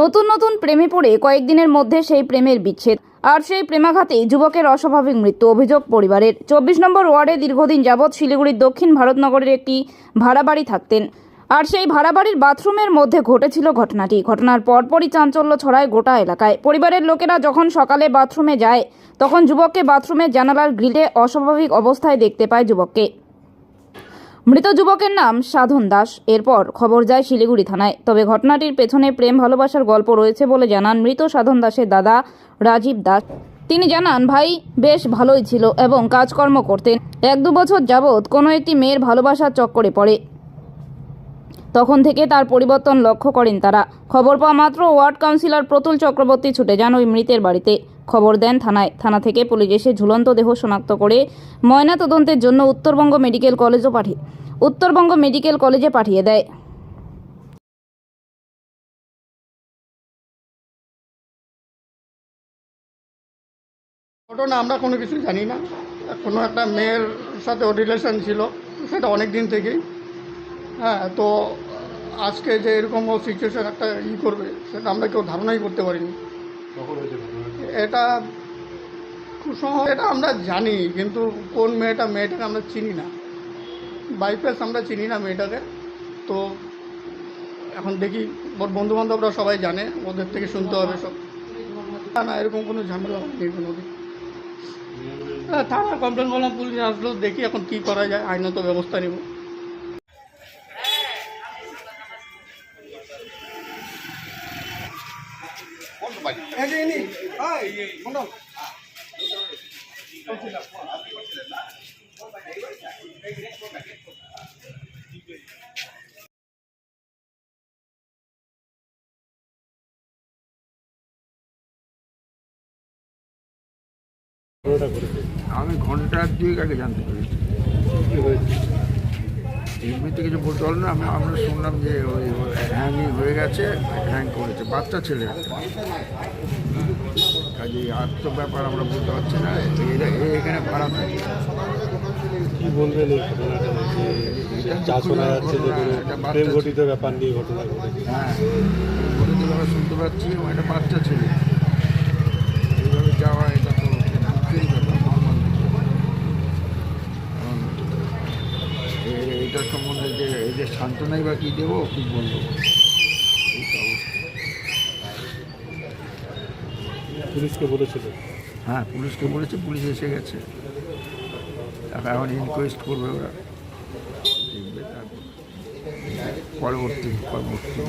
নতুন নতুন প্রেমে পড়ে কয়েকদিনের মধ্যে সেই প্রেমের বিচ্ছেদ। আর সেই প্রেমাঘাতেই যুবকের অস্বাভাবিক মৃত্যু অভিযোগ পরিবারের। চব্বিশ নম্বর ওয়ার্ডে দীর্ঘদিন যাবৎ শিলিগুড়ির দক্ষিণ ভারতনগরের একটি ভাড়া বাড়ি থাকতেন। আর সেই ভাড়া বাড়ির বাথরুমের মধ্যে ঘটেছিল ঘটনাটি। ঘটনার পরপরই চাঞ্চল্য ছড়ায় গোটা এলাকায়। পরিবারের লোকেরা যখন সকালে বাথরুমে যায়, তখন যুবককে বাথরুমের জানালার গ্রিলে অস্বাভাবিক অবস্থায় দেখতে পায় যুবককে। মৃত যুবকের নাম সাধন দাস। এরপর খবর যায় শিলিগুড়ি থানায়। তবে ঘটনাটির পেছনে প্রেম ভালোবাসার গল্প রয়েছে বলে জানান মৃত সাধন দাসের দাদা রাজীব দাস। তিনি জানান, ভাই, বেশ ভালোই ছিল এবং কাজকর্ম করতেন। এক দু বছর যাবৎ কোনো একটি মেয়ের ভালোবাসার চক্করে পড়ে। তখন থেকে তার পরিবর্তন লক্ষ্য করেন তারা। খবর পাওয়া মাত্র ওয়ার্ড কাউন্সিলর প্রতুল চক্রবর্তী ছুটে যান ওই মৃতের বাড়িতে। খবর দেন থানায়। থানা থেকে পুলিশ এসে ঝুলন্ত দেহ শনাক্ত করে ময়না তদন্তের জন্য উত্তরবঙ্গ মেডিকেল কলেজও পাঠিয়ে। উত্তরবঙ্গ মেডিকেল কলেজে পাঠিয়ে দেয়। ঘটনা আমরা কোনো কিছু জানি না। কোনো একটা মেয়ের সাথে ওর রিলেশন ছিল সেটা অনেক দিন থেকেই। হ্যাঁ তো আজকে যে এরকম ও সিচুয়েশান একটা ই করবে সেটা আমরা কেউ ধারণাই করতে পারিনি। এটা খুব সময় এটা আমরা জানি কিন্তু কোন মেয়েটা মেয়েটাকে আমরা চিনি না। বাইপাস আমরা চিনি না মেয়েটাকে তো এখন দেখি ওর বন্ধুবান্ধবরা সবাই জানে ওদের থেকে শুনতে হবে সব না না এরকম কোনো ঝামেলা নেই কোনো দিন হ্যাঁ থানা কমপ্লেন করলাম পুলিশ আসলো দেখি এখন কী করা যায় আইনত ব্যবস্থা নেব আমি ঘণ্টা দুয়েক আগে জানতে পেরেছি এমনিতে কিছু বলতে পারল না আমি আমরা শুনলাম যে ওই হ্যাংই হয়ে গেছে হ্যাং করেছে বাচ্চা ছেলে। কাজে আর তো ব্যাপার আমরা বলতে পারছি না এরা এখানে ভাড়া থাকে। কি বলবেন এই ঘটনাটা? এটা যা শোনা যাচ্ছে যে কোনো একটা বাচ্চা প্রেম ঘটিত ব্যাপার নিয়ে ঘটনা হ্যাঁ শুনতে পাচ্ছি ও একটা বাচ্চা ছেলে এইভাবে যাওয়া এটা তো দুঃখেরই ব্যাপার নর্মাল এটা সম্বন্ধে যে এই যে সান্ত্বনাই বা কী দেবো কী বলব। পুলিশকে বলেছিল। হ্যাঁ পুলিশকে বলেছে পুলিশ এসে গেছে। এখন এখন ইনকোয়েস্ট করবে ওরা। দেখবে তারপর। পরবর্তী পরবর্তী।